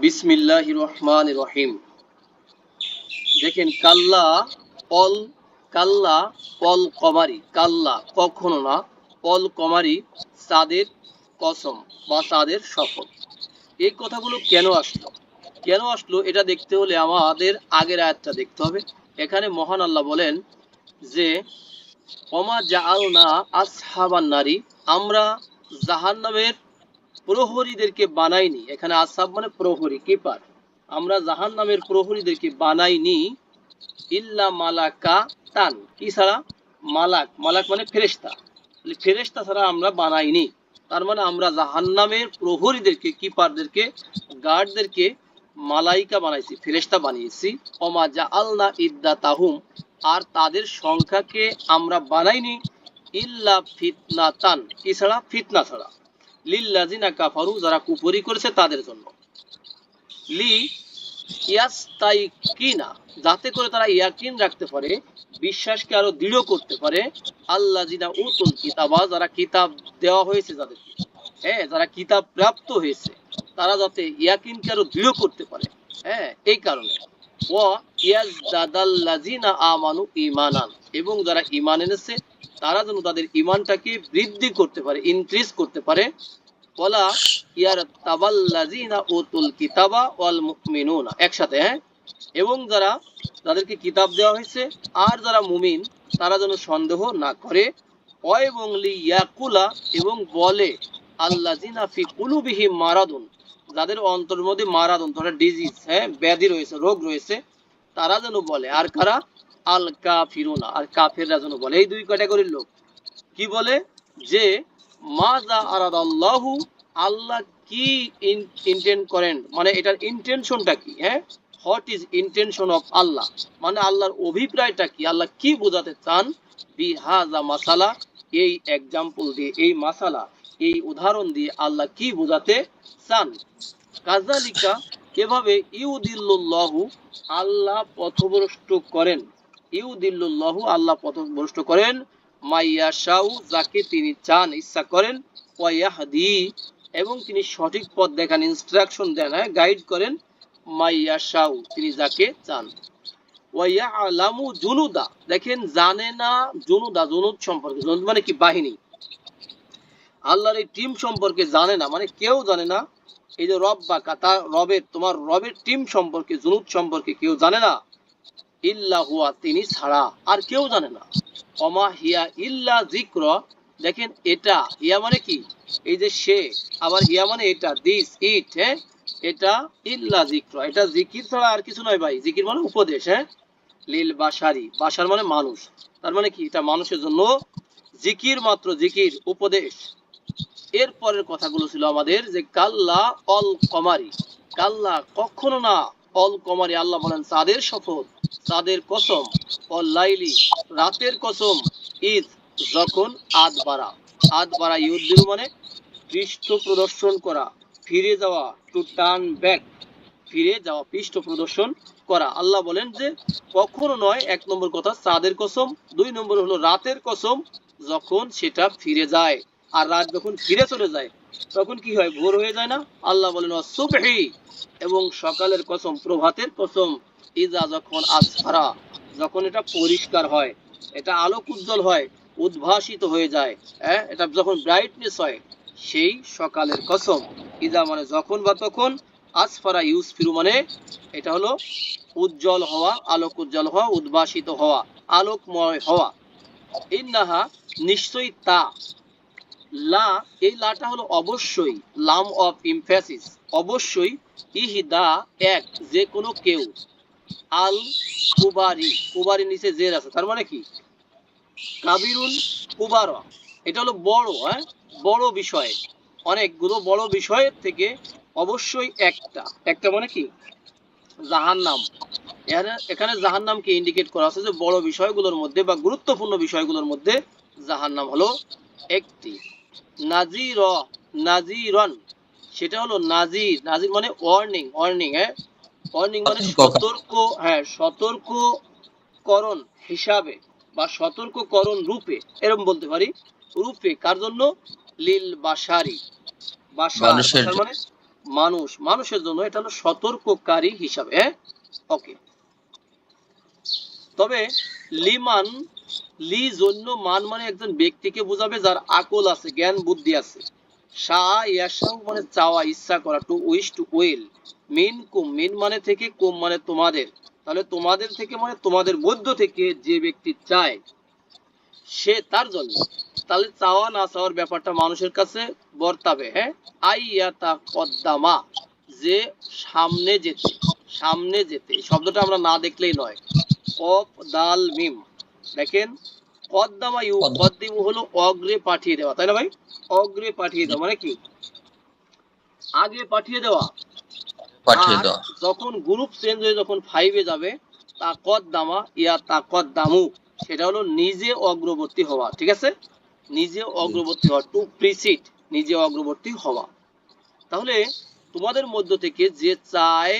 বিসমিল্লাহ রহমান রহিম। দেখেন, কাল্লা, পল কাল্লা, পল কমারি। কাল্লা কখনো না, পল কমারি সাদের কসম বা সাদের শপথ এই কথাগুলো কেন আসলো? কেন আসলো? এটা দেখতে হলে আমাদের আগের আয়াতটা দেখতে হবে। এখানে মহান আল্লাহ বলেন যে অমা জাআল না আসহাবান নারী। আমরা জাহান্নামের প্রহরীদেরকে বানাইনি এখানে আসাব মানে প্রহরী, কিপার। আমরা জাহান নামের প্রহরীদেরকে বানাইনি ইল্লা মালাকা তান কি ছাড়া? মালাক। মালাক মানে ফেরেশতা। ফেরেশতা ছাড়া আমরা বানাইনি। তার মানে আমরা জাহান নামের প্রহরীদেরকে, কিপারদেরকে, গার্ডদেরকে মালাইকা বানাইছি, ফেরেশতা বানিয়েছি। অমা জা আলনা ইদ্দা তাহুম আর তাদের সংখ্যাকে আমরা বানাইনি ইল্লা ফিতনা তান কি ছাড়া? ফিতনা ছাড়া। লিল্লাজিনা কাফারু, যারা কুফরি করেছে তাদের জন্য। লি ইয়াস্তাইকিনা, যাতে করে তারা ইয়াকিন রাখতে পারে, বিশ্বাসকে আরও দৃঢ় করতে পারে। আল্লাহ জিনা উতুল কিতাবা, যারা কিতাব দেওয়া হয়েছে যাদেরকে হ্যাঁ যারা কিতাব প্রাপ্ত হয়েছে, তারা যাতে ইয়াকিনকে আরও দৃঢ় করতে পারে। হ্যাঁ এই কারণে। ও ইয়াজদাদাল্লাজিনা আমানু ঈমানান, এবং যারা ঈমান এনেছে, তারা যেন তাদের ঈমানটাকে বৃদ্ধি করতে পারে ইনক্রিজ করতে পারে। একসাথে হ্যাঁ? এবং যারা যাদেরকে কিতাব দেওয়া হয়েছে, আর যারা মুমিন, তারা যেন সন্দেহ না করে। এবং এবং বলে আল্লাজিনা মারাদুন। যাদের অন্তর মধ্যে মারাদুন ধরে ডিজিজ হ্যাঁ? ব্যাধি রয়েছে, রোগ রয়েছে, তারা যেন বলে। আর কারা? আল কাফিরুনা আর কাফেররা যেন বলে। এই দুই ক্যাটাগরির লোক। কি বলে? যে মাজা আরাদাল্লাহু, আল্লাহ কি ইন্টেন্ট করেন? মানে এটার ইন্টেনশনটা কি হ্যাঁ? What is intention of Allah? মানে আল্লাহর অভিপ্রায়টা কি? আল্লাহ কি বোঝাতে চান? বিহাজা মাসালা, এই এক্সাম্পল দিয়ে, এই মাসালা, এই উদাহরণ দিয়ে আল্লাহ কি বোঝাতে চান? কাজালিকা এভাবে ইউদিল্লাহু আল্লাহ পথভ্রষ্ট করেন? ইউদিল্লাহু আল্লাহ পথভ্রষ্ট করেন যাকে তিনি চান, ইচ্ছা করেন এবং তিনি সঠিক পথ দেখান ইনস্ট্রাকশন দেন হ্যাঁ গাইড করেন মাইয়া শাউ তিনি যাকে চান। আলামু জুনুদা, দেখেন, জানে না জুনুদা, জুনুদ সম্পর্কে, জুনুদ মানে কি? বাহিনী। আল্লাহর এই টিম সম্পর্কে জানে না মানে কেউ জানে না। এই যে রব বা কাতা, রবের, তোমার রবের টিম সম্পর্কে, জুনুদ সম্পর্কে কেউ জানে না। ইল্লা হুয়া তিনি ছাড়া, আর কেউ জানে না। অমা হিয়া ইল্লা জিক্র দেখেন এটা, হিয়া মানে কি? এই যে সে, আবার হিয়া মানে এটা, দিস, ইট হ্যাঁ? এটা ইল্লা জিক্র এটা জিকির ছাড়া আর কিছু নয় ভাই জিকির মানে উপদেশ হ্যাঁ? লিল বাসারি বাসার মানে মানুষ। তার মানে কি? এটা মানুষের জন্য জিকির মাত্র জিকির উপদেশ। এরপরের কথাগুলো ছিল আমাদের যে কাল্লা অল কমারি। কাল্লা কখনো না অল কমারি আল্লাহ বলেন সাদের শপথ সাদের কসম, অল লাইলি, রাতের কসম যখন ইউদ্দিন মানে পৃষ্ঠ প্রদর্শন করা, ফিরে যাওয়া টু টার্ন ব্যাক ফিরে যাওয়া, পৃষ্ঠ প্রদর্শন করা। আল্লাহ বলেন যে, কখনো নয়, এক নম্বর কথা চাঁদের কসম, দুই নম্বর হলো রাতের কসম, যখন সেটা ফিরে যায়, আর রাত যখন ফিরে চলে যায় তখন কি হয়? ভোর হয়ে যায় না? আল্লাহ বলেন সুবহি এবং সকালের কসম, প্রভাতের কসম, ইজা যখন আসফারা, যখন এটা পরিষ্কার হয়, এটা আলোক উজ্জ্বল হয়, উদ্ভাসিত হয়ে যায় হ্যাঁ? এটা যখন ব্রাইটনেস হয়, সেই সকালের কসম। ইজা মানে যখন বা তখন, আসফারা ইউজ ফিরু মানে এটা হলো উজ্জ্বল হওয়া, আলোক উজ্জ্বল হওয়া, উদ্ভাসিত হওয়া, আলোকময় হওয়া। ইন্নাহা নিশ্চয়ই তা। লা, এই লাটা হলো অবশ্যই লাম অফ ইমফ্যাসিস অবশ্যই ইহিদা এক, যে কোনো কেউ। আল কুবারি কুবারি নিচে জের আছে, তার মানে কি? কাবিরুন কুবারা, এটা হলো বড় হ্যাঁ? বড় বিষয়। অনেকগুলো বড় বিষয়ের থেকে অবশ্যই একটা। একটা মানে কি? জাহান্নাম। এখানে- এখানে জাহান্নামকে ইন্ডিকেট করা আছে যে বড় বিষয়গুলোর মধ্যে বা গুরুত্বপূর্ণ বিষয়গুলোর মধ্যে জাহান্নাম হলো একটি। নাজির নাজিরন। সেটা হলো নাজির। নাজির মানে ওয়ার্নিং ওয়ার্নিং হ্যাঁ? ওয়ার্নিং মানে সতর্ক। হ্যাঁ সতর্ককরণ হিসাবে বা সতর্ককরণ রূপে এরকম বলতে পারি রূপে। কার জন্য? লিল বাসারি বাসার মানে মানুষ। মানুষের জন্য এটা হলো সতর্ককারী হিসাবে হ্যাঁ? ওকে তবে লিমান, লি জন্য মান মানে একজন ব্যক্তিকে বোঝাবে যার আকল আছে, জ্ঞান, বুদ্ধি আছে। শাহ ইয়াশাউ মানে চাওয়া, ইচ্ছা করা টু উইশ টু উইল মিন কুম, মিন মানে থেকে, কুম মানে তোমাদের। তাহলে তোমাদের থেকে মানে তোমাদের মধ্য থেকে যে ব্যক্তি চায়, সে তার জন্য। তাহলে চাওয়া, না চাওয়ার ব্যাপারটা মানুষের কাছে বর্তাবে হ্যাঁ? আইয়াতা কদ্দামা, যে সামনে যেতে সামনে যেতে। শব্দটা আমরা না দেখলেই নয়। কফ দাল মিম। দেখেন কদ্দামা ইউ কদ্দিমু হলো অগ্রে পাঠিয়ে দেওয়া তাই না ভাই? অগ্রে পাঠিয়ে দেওয়া মানে কি? আগে পাঠিয়ে দেওয়া। পাঠিয়ে দেওয়া। যখন গ্রুপ চেঞ্জ হয়ে যখন ফাইভে যাবে তা কদ্দামা ইয়া তা কদ্দামু সেটা হলো নিজে অগ্রবর্তী হওয়া ঠিক আছে? নিজে অগ্রবর্তী হওয়া টু প্রিসিড নিজে অগ্রবর্তী হওয়া। তাহলে তোমাদের মধ্য থেকে যে চায়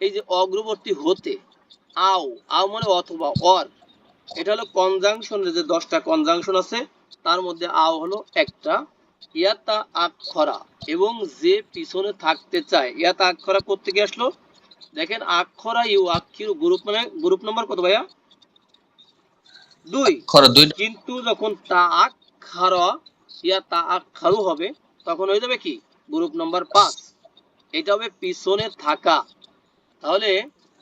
এই যে অগ্রবর্তী হতে আও আও মানে অথবা অর। এটা হলো কনজাংশনের যে দশটা কনজাংশন আছে তার মধ্যে আও হলো একটা। ইয়াতা আক্ষরা। এবং যে পিছনে থাকতে চায় ইয়াতা আক্ষরা কোত্থেকে আসলো? দেখেন আক্ষরা ইউ আক্ষির গ্রুপ মানে গ্রুপ নাম্বার কত ভাইয়া? দুই। কিন্তু যখন তা আক্ষরা ইয়া তা আক্ষারু হবে তখন হয়ে যাবে কি? গ্রুপ নাম্বার পাঁচ। এটা হবে পিছনে থাকা। তাহলে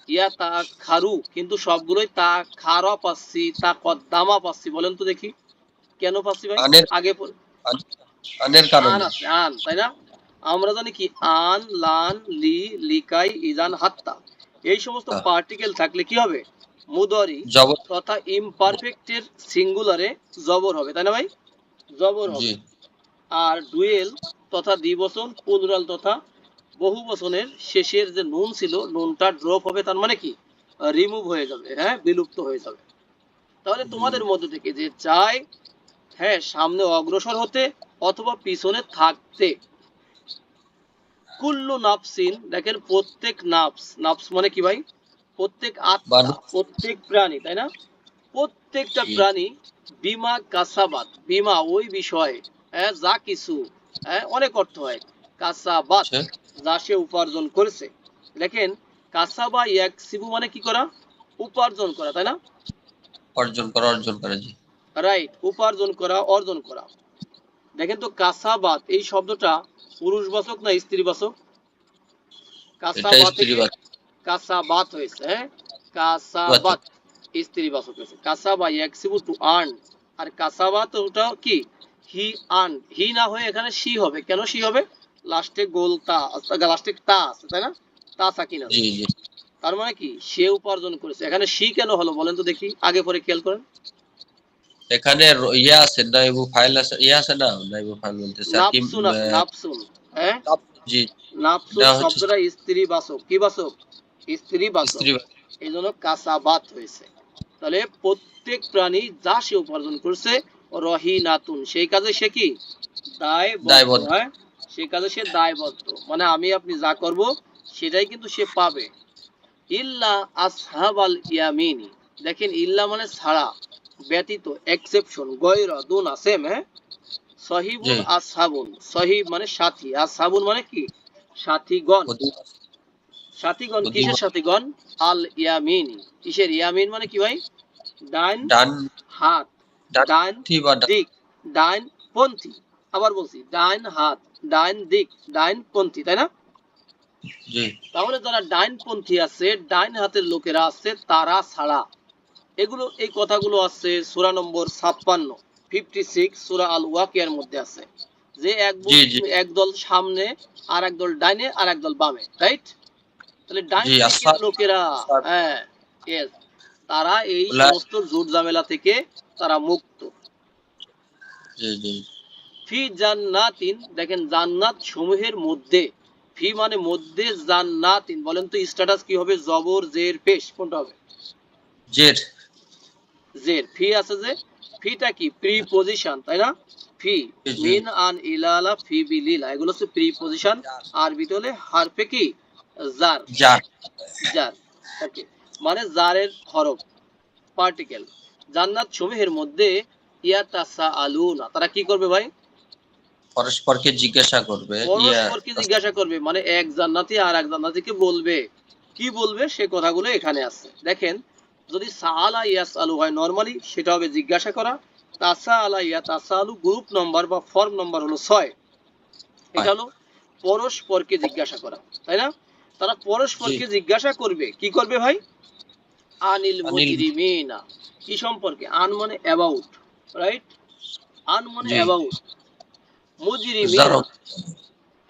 ইয়া তা খারু কিন্তু সবগুলোই তা খারা পাচ্ছি তা কদ্দামা পাচ্ছি বলেন তো দেখি। কেন পাচ্ছি ভাই? আগে আনের কারণে। আন তাই না? আমরা জানি কি আন লান লি লিকাই ইজান হাত্তা। এই সমস্ত হ্যাঁ। পার্টিকেল থাকলে কি হবে? মুদরি তথা ইমপারফেক্টের সিঙ্গুলারে জবর হবে তাই না ভাই? জবর হবে। আর ডুয়েল তথা দ্বিবচন প্লুরাল তথা বহু বচনের শেষের যে নুন ছিল নুনটা ড্রপ হবে তার মানে কি? রিমুভ হয়ে যাবে হ্যাঁ বিলুপ্ত হয়ে যাবে। তাহলে তোমাদের মধ্যে থেকে যে চায় হ্যাঁ সামনে অগ্রসর হতে অথবা পিছনে থাকতে। কুল্লু নাফসিন দেখেন প্রত্যেক নাফস নাফস মানে কি ভাই? প্রত্যেক আত্মা প্রত্যেক প্রাণী তাই না? প্রত্যেকটা প্রাণী বিমা কাসাবাত বিমা ওই বিষয়ে হ্যাঁ, যা কিছু হ্যাঁ, অনেক অর্থ হয়। কাসাবাত। আচ্ছা। যা সে উপার্জন করেছে। দেখেন কাসাবা এক সিবু মানে কি করা? উপার্জন করা তাই না? অর্জন করা অর্জন করা জি। রাইট উপার্জন করা অর্জন করা। দেখেন তো কাসাবাত এই শব্দটা পুরুষবাচক না স্ত্রীবাচক? কাসাবাত কাসাবাত হয়েছে হ্যাঁ? কাসাবাত স্ত্রীবাচক হয়েছে। কাসাবা ইয়াকসিবু টু আর্ন। আর কাসাবাত ওটা কি? হি আর্ন। হি না হয়ে এখানে সি হবে। কেন সি হবে? লাস্টে গোল তা লাস্টে তা আছে তাই না? তা সাকিন আছে জি জি। তার মানে কি? সে উপার্জন করেছে। এখানে সি কেন হলো বলেন তো দেখি আগে পরে খেয়াল করেন। এখানে ইয়া আছে নাইবু ফাইল আছে ইয়া আছে না? নাইবু ফাইল আর কি, নাফসুন হ্যাঁ? জি। নাফসুন শব্দটা স্ত্রী বাচক কি বাচক স্ত্রী স্ত্রী এই জন্য কাসাবাত হয়েছে। তাহলে প্রত্যেক প্রাণী যা সে উপার্জন করছে রহিনাতুন। সেই কাজে সে কি? দায়বদ্ধ দায়বদ্ধ। সেই কাজে সে দায়বদ্ধ। মানে আমি আপনি যা করব সেটাই কিন্তু সে পাবে। ইল্লা আসহাবাল ইয়ামিনি। দেখেন ইল্লা মানে ছাড়া ব্যতীত এক্সেপশন গয়র দুনা সেম হ্যাঁ? সহিবুন জি। আসহাবুন। সহিব মানে সাথী আসহাবুন মানে কি? সাথীগণ। সাথীগণ কিসের সাথীগণ? আল ইয়ামিন। কিসের ইয়ামিন মানে কি ভাই? ডাইন ডান। হাত। ডান ডাইন থি ডান পন্থী। আবার বলছি ডাইন হাত। ডাইন দিক ডাইন পন্থী তাই না? তাহলে যারা ডাইন পন্থী আছে ডাইন হাতের লোকেরা আছে তারা ছাড়া। এগুলো এই কথাগুলো আছে সূরা নম্বর ছাপ্পান্ন ফিফটি সিক্স সুরা আল ওয়াকিয়ার মধ্যে আছে। যে এক। একদল সামনে আর একদল ডাইনে আর একদল বামে রাইট তাহলে ডাইন জি, লোকেরা হ্যাঁ yes, তারা এই সমস্ত জুট ঝামেলা থেকে তারা মুক্ত। জি জি। ফি জান্নাতিন দেখেন জান্নাত সমূহের মধ্যে ফি মানে মধ্যে জান্নাতিন বলেন তো স্ট্যাটাস কি হবে? জবর জের পেশ কোনটা হবে? জের। জের। ফি আছে যে ফিটা কি? প্রিপজিশন তাই না? ফি। মিন আন ইলালা ফি বিলিলা এগুলো হচ্ছে প্রিপজিশন আরবিতে হলে হারফে কি? জার। জার। জার ওকে। মানে জারের হরফ পার্টিকেল জান্নাত সমূহের মধ্যে ইয়াতাসা আলুনা তারা কি করবে ভাই? পরস্পরকে জিজ্ঞাসা করবে পরস্পরকে জিজ্ঞাসা করবে মানে এক জান্নাতি আর এক জান্নাতিকে বলবে? কি বলবে? সে কথাগুলো এখানে আছে। দেখেন যদি সাআলা ইয়াস আলু হয় নরমালি সেটা হবে জিজ্ঞাসা করা। তাসা আলা ইয়া তাসা আলু গ্রুপ নম্বর বা ফর্ম নম্বর হলো ছয়। এটা হলো পরস্পরকে জিজ্ঞাসা করা তাই না? তারা পরস্পরকে জিজ্ঞাসা করবে। কি করবে ভাই? আনিল মুজরিমিনা। কি সম্পর্কে? আন মানে অ্যাবাউট রাইট আন মানে। অ্যাবাউট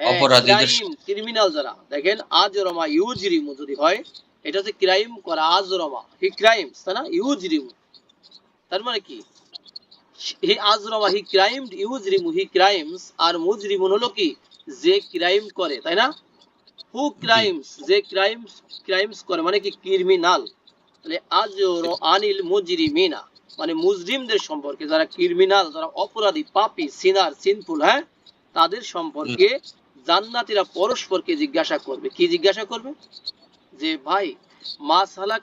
অপরাধীদের- ক্রিমিনাল যারা। দেখেন আজরমা ইউজরিমু যদি হয় এটা হচ্ছে ক্রাইম করা আজরমা। হি ক্রাইমস তাই না? ইউজরিমু। তার মানে কি? হি আজরমা হি ক্রাইম ইউজরিমু হি ক্রাইমস আর মুজরিমুন হলো কি? যে ক্রাইম করে তাই না? হু ক্রাইমস যে ক্রাইমস ক্রাইমস করে মানে কি? ক্রিমিনাল। তাহলে আজর আনিল মুজরিমিনা। মানে মুসলিমদের সম্পর্কে যারা ক্রিমিনাল যারা অপরাধী পাপি সিনার সিনফুল হ্যাঁ? তাদের সম্পর্কে জান্নাতিরা পরস্পরকে জিজ্ঞাসা করবে। কি জিজ্ঞাসা করবে? যে ভাই মাস হালাক